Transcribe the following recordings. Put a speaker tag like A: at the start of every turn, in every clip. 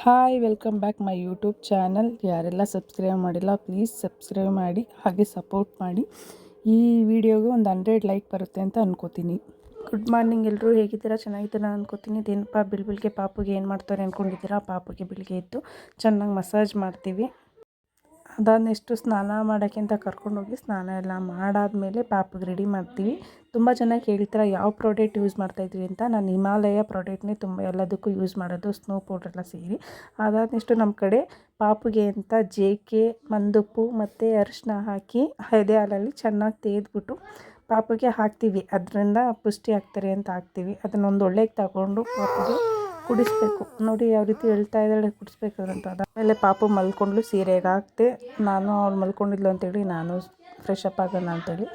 A: Hi welcome back my YouTube channel ಯಾರೆಲ್ಲ subscribe ಮಾಡಿಲ್ಲ please subscribe ಮಾಡಿ, ಹಾಗೆ ಸಪೋರ್ಟ್ ಮಾಡಿ. ಈ ವಿಡಿಯೋಗೆ ಒಂದು ಹಂಡ್ರೆಡ್ ಲೈಕ್ ಬರುತ್ತೆ ಅಂತ ಅನ್ಕೋತೀನಿ. ಗುಡ್ ಮಾರ್ನಿಂಗ್ ಎಲ್ಲರೂ ಹೇಗಿದ್ದೀರಾ? ಚೆನ್ನಾಗಿದ್ದೀರಾ ಅನ್ಕೋತೀನಿ. ದಿನಪ್ಪ ಬಿಲ್ಗೆ ಪಾಪುಗೆ ಏನು ಮಾಡ್ತಾರೆ ಅಂದ್ಕೊಂಡಿದ್ದೀರಾ ಪಾಪುಗೆ ಬೆಳಿಗ್ಗೆ ಇತ್ತು ಚೆನ್ನಾಗಿ ಮಸಾಜ್ ಮಾಡ್ತೀವಿ. ಅದಾದ ಸ್ನಾನ ಮಾಡೋಕ್ಕಿಂತ ಕರ್ಕೊಂಡೋಗಿ ಸ್ನಾನ ಎಲ್ಲ ಮಾಡಾದಮೇಲೆ ಪಾಪಗೆ ರೆಡಿ ಮಾಡ್ತೀವಿ. ತುಂಬ ಜನ ಕೇಳ್ತಾರೆ, ಯಾವ ಪ್ರಾಡಕ್ಟ್ ಯೂಸ್ ಮಾಡ್ತಾಯಿದ್ವಿ ಅಂತ. ನಾನು ಹಿಮಾಲಯ ಪ್ರಾಡಕ್ಟ್ನೇ ತುಂಬ ಎಲ್ಲದಕ್ಕೂ ಯೂಸ್ ಮಾಡೋದು ಸ್ನೋ ಪೌಡ್ರೆಲ್ಲ ಸೇರಿ. ಅದಾದ ನಮ್ಮ ಕಡೆ ಪಾಪುಗೆ ಅಂತ ಜೇಕೆ ಮಂದುಪ್ಪು ಮತ್ತು ಅರಿಶಿನ ಹಾಕಿ ಎದೆ ಹಾಲಲ್ಲಿ ಚೆನ್ನಾಗಿ ತೇದ್ಬಿಟ್ಟು ಪಾಪುಗೆ ಹಾಕ್ತೀವಿ. ಅದರಿಂದ ಪುಷ್ಟಿ ಆಗ್ತಾರೆ ಅಂತ ಹಾಕ್ತೀವಿ. ಅದನ್ನೊಂದು ಒಳ್ಳೆಗೆ ತಗೊಂಡು ಪಾಪುಗೆ ಕುಡಿಸ್ಬೇಕು. ನೋಡಿ ಯಾವ ರೀತಿ ಹೇಳ್ತಾ ಇದ್ದಾಳೆ ಕುಡಿಸ್ಬೇಕು ಅಂತ ಅದಾದಮೇಲೆ ಪಾಪು ಮಲ್ಕೊಂಡ್ಲು ಸೀರೆಗೆ ಹಾಕ್ತೆ ನಾನು ಅವ್ಳು ಮಲ್ಕೊಂಡಿದ್ಲು ಅಂತೇಳಿ ನಾನು ಫ್ರೆಶ್ ಅಪ್ ಆಗೋಣ ಅಂತೇಳಿ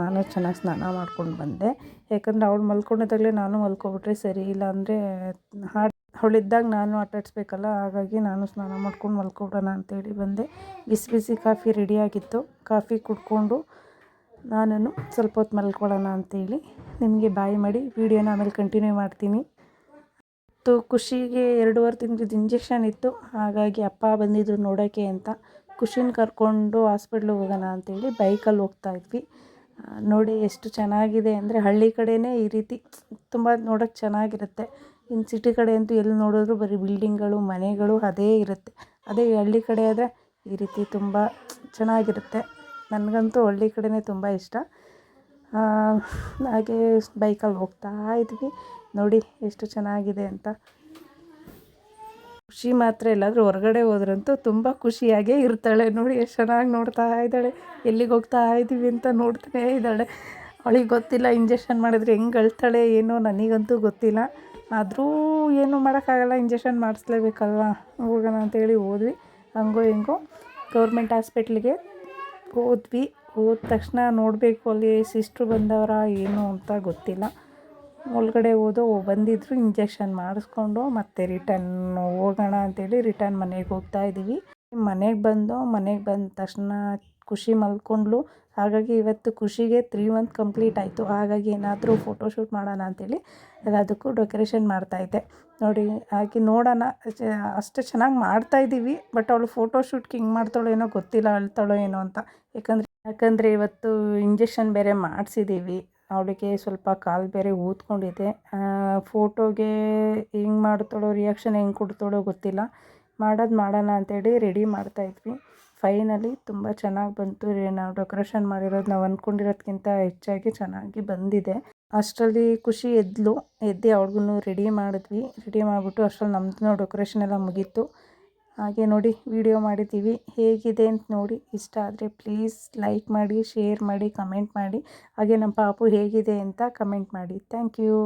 A: ನಾನು ಚೆನ್ನಾಗಿ ಸ್ನಾನ ಮಾಡ್ಕೊಂಡು ಬಂದೆ. ಯಾಕಂದರೆ ಅವಳು ಮಲ್ಕೊಂಡಿದ್ದಾಗಲೇ ನಾನು ಮಲ್ಕೊಬಿಟ್ರೆ ಸರಿ ಇಲ್ಲ ಅಂದರೆ ಹಾಡು ಅವಳಿದ್ದಾಗ ನಾನು ಆಟಾಡಿಸ್ಬೇಕಲ್ಲ ಹಾಗಾಗಿ ನಾನು ಸ್ನಾನ ಮಾಡ್ಕೊಂಡು ಮಲ್ಕೊಬಿಡೋಣ ಅಂತೇಳಿ ಬಂದೆ. ಬಿಸಿ ಬಿಸಿ ಕಾಫಿ ರೆಡಿಯಾಗಿತ್ತು ಕಾಫಿ ಕುಡ್ಕೊಂಡು ನಾನು ಸ್ವಲ್ಪ ಹೊತ್ತು ಮಲ್ಕೊಳ್ಳೋಣ ಅಂತೇಳಿ ನಿಮಗೆ ಬಾಯ್ ಮಾಡಿ, ವೀಡಿಯೋನ ಆಮೇಲೆ ಕಂಟಿನ್ಯೂ ಮಾಡ್ತೀನಿ. ತು ಖುಷಿಗೆ ಎರಡೂವರೆ ತಿಂಗ್ಳದ್ದು ಇಂಜೆಕ್ಷನ್ ಇತ್ತು. ಹಾಗಾಗಿ ಅಪ್ಪ ಬಂದಿದ್ದರು ನೋಡೋಕ್ಕೆ ಅಂತ. ಖುಷಿನ ಕರ್ಕೊಂಡು ಹಾಸ್ಪಿಟ್ಲಿಗೆ ಹೋಗೋಣ ಅಂತೇಳಿ ಬೈಕಲ್ಲಿ ಹೋಗ್ತಾ ಇದ್ವಿ. ನೋಡಿ ಎಷ್ಟು ಚೆನ್ನಾಗಿದೆ ಅಂದರೆ ಹಳ್ಳಿ ಕಡೆಯೇ ಈ ರೀತಿ ತುಂಬ ನೋಡೋಕ್ಕೆ ಚೆನ್ನಾಗಿರುತ್ತೆ. ಇನ್ನು ಸಿಟಿ ಕಡೆ ಅಂತೂ ಎಲ್ಲಿ ನೋಡಿದ್ರು ಬರೀ ಬಿಲ್ಡಿಂಗ್ಗಳು ಮನೆಗಳು ಅದೇ ಇರುತ್ತೆ. ಅದೇ ಹಳ್ಳಿ ಕಡೆ ಆದರೆ ಈ ರೀತಿ ತುಂಬ ಚೆನ್ನಾಗಿರುತ್ತೆ. ನನಗಂತೂ ಹಳ್ಳಿ ಕಡೆಯೇ ತುಂಬ ಇಷ್ಟ. ಹಾಗೆ ಬೈಕಲ್ಲಿ ಹೋಗ್ತಾ ಇದ್ವಿ. ನೋಡಿ, ಎಷ್ಟು ಚೆನ್ನಾಗಿದೆ ಅಂತ. ಖುಷಿ ಮಾತ್ರ ಎಲ್ಲಾದರೂ ಹೊರಗಡೆ ಹೋದ್ರಂತೂ ತುಂಬ ಖುಷಿಯಾಗೇ ಇರ್ತಾಳೆ. ನೋಡಿ, ಎಷ್ಟು ಚೆನ್ನಾಗಿ ನೋಡ್ತಾ ಇದ್ದಾಳೆ. ಎಲ್ಲಿಗೆ ಹೋಗ್ತಾ ಇದ್ದೀವಿ ಅಂತ ನೋಡ್ತಾನೇ ಇದ್ದಾಳೆ. ಅವಳಿಗೆ ಗೊತ್ತಿಲ್ಲ, ಇಂಜೆಕ್ಷನ್ ಮಾಡಿದ್ರೆ ಹೆಂಗೆ ಅಳ್ತಾಳೆ, ಏನೋ ನನಗಂತೂ ಗೊತ್ತಿಲ್ಲ. ಆದರೂ ಏನು ಮಾಡೋಕ್ಕಾಗಲ್ಲ, ಇಂಜೆಕ್ಷನ್ ಮಾಡಿಸ್ಲೇಬೇಕಲ್ವ? ಹೋಗೋಣ ಅಂತೇಳಿ ಹೋದ್ವಿ. ಹಂಗೋ ಹೆಂಗೋ ಗೌರ್ಮೆಂಟ್ ಹಾಸ್ಪಿಟ್ಲಿಗೆ ಹೋದ್ವಿ. ಹೋದ ತಕ್ಷಣ ನೋಡಬೇಕು ಅಲ್ಲಿ ಸಿಸ್ಟ್ರು ಬಂದವರ ಏನು ಅಂತ ಗೊತ್ತಿಲ್ಲ. ಒಳಗಡೆ ಹೋದೋ ಬಂದಿದ್ದರು ಇಂಜೆಕ್ಷನ್ ಮಾಡಿಸ್ಕೊಂಡು ಮತ್ತೆ ರಿಟರ್ನ್ ಹೋಗೋಣ ಅಂತೇಳಿ ರಿಟರ್ನ್ ಮನೆಗೆ ಹೋಗ್ತಾ ಇದ್ದೀವಿ. ಮನೆಗೆ ಬಂದು, ಮನೆಗೆ ಬಂದ ತಕ್ಷಣ ಖುಷಿ ಮಲ್ಕೊಂಡ್ಲು. ಹಾಗಾಗಿ ಇವತ್ತು ಖುಷಿಗೆ ತ್ರೀ ಮಂತ್ ಕಂಪ್ಲೀಟ್ ಆಯಿತು. ಹಾಗಾಗಿ ಏನಾದರೂ ಫೋಟೋಶೂಟ್ ಮಾಡೋಣ ಅಂತೇಳಿ ಎಲ್ಲದಕ್ಕೂ ಡೆಕೋರೇಷನ್ ಮಾಡ್ತಾಯಿದ್ದೆ ನೋಡಿ, ಹಾಗೆ ನೋಡೋಣ. ಅಷ್ಟು ಚೆನ್ನಾಗಿ ಮಾಡ್ತಾಯಿದ್ದೀವಿ ಬಟ್ ಅವಳು ಫೋಟೋಶೂಟ್ಗೆ ಹಿಂಗೆ ಮಾಡ್ತಾಳೋ ಏನೋ ಗೊತ್ತಿಲ್ಲ, ಅಳ್ತಾಳೋ ಏನೋ ಅಂತ. ಯಾಕಂದರೆ ಯಾಕಂದರೆ ಇವತ್ತು ಇಂಜೆಕ್ಷನ್ ಬೇರೆ ಮಾಡಿಸಿದ್ದೀವಿ ಅವಳಿಗೆ ಸ್ವಲ್ಪ ಕಾಲು ಬೇರೆ ಊದ್ಕೊಂಡಿದೆ. ಫೋಟೋಗೆ ಹೆಂಗೆ ಮಾಡ್ತಾಳೋ ರಿಯಾಕ್ಷನ್ ಹೆಂಗೆ ಕೊಡ್ತಾಳೋ ಗೊತ್ತಿಲ್ಲ. ಮಾಡೋದು ಮಾಡೋಣ ಅಂತೇಳಿ ರೆಡಿ ಮಾಡ್ತಾಯಿದ್ವಿ ಫೈನಲಿ ತುಂಬ ಚೆನ್ನಾಗಿ ಬಂತು. ನಾವು ಡೆಕೋರೇಷನ್ ಮಾಡಿರೋದು ನಾವು ಅಂದ್ಕೊಂಡಿರೋದ್ಕಿಂತ ಹೆಚ್ಚಾಗಿ ಚೆನ್ನಾಗಿ ಬಂದಿದೆ. ಅಷ್ಟರಲ್ಲಿ ಖುಷಿ ಎದ್ಲು. ಎದ್ದು ಅವ್ಳಿಗೂ ರೆಡಿ ಮಾಡಿದ್ವಿ. ರೆಡಿ ಮಾಡಿಬಿಟ್ಟು ಅಷ್ಟರಲ್ಲಿ ನಮ್ಮದು ಡೆಕೋರೇಷನ್ ಎಲ್ಲ ಮುಗೀತು. ಹಾಗೆ ನೋಡಿ ವಿಡಿಯೋ ಮಾಡಿದ್ದೀವಿ. ಹೇಗಿದೆ ಅಂತ ನೋಡಿ. ಇಷ್ಟ ಆದರೆ ಪ್ಲೀಸ್ ಲೈಕ್ ಮಾಡಿ ಶೇರ್ ಮಾಡಿ ಕಮೆಂಟ್ ಮಾಡಿ. ಹಾಗೆ ನಮ್ಮ ಪಾಪು ಹೇಗಿದೆ ಅಂತ ಕಮೆಂಟ್ ಮಾಡಿ. Thank you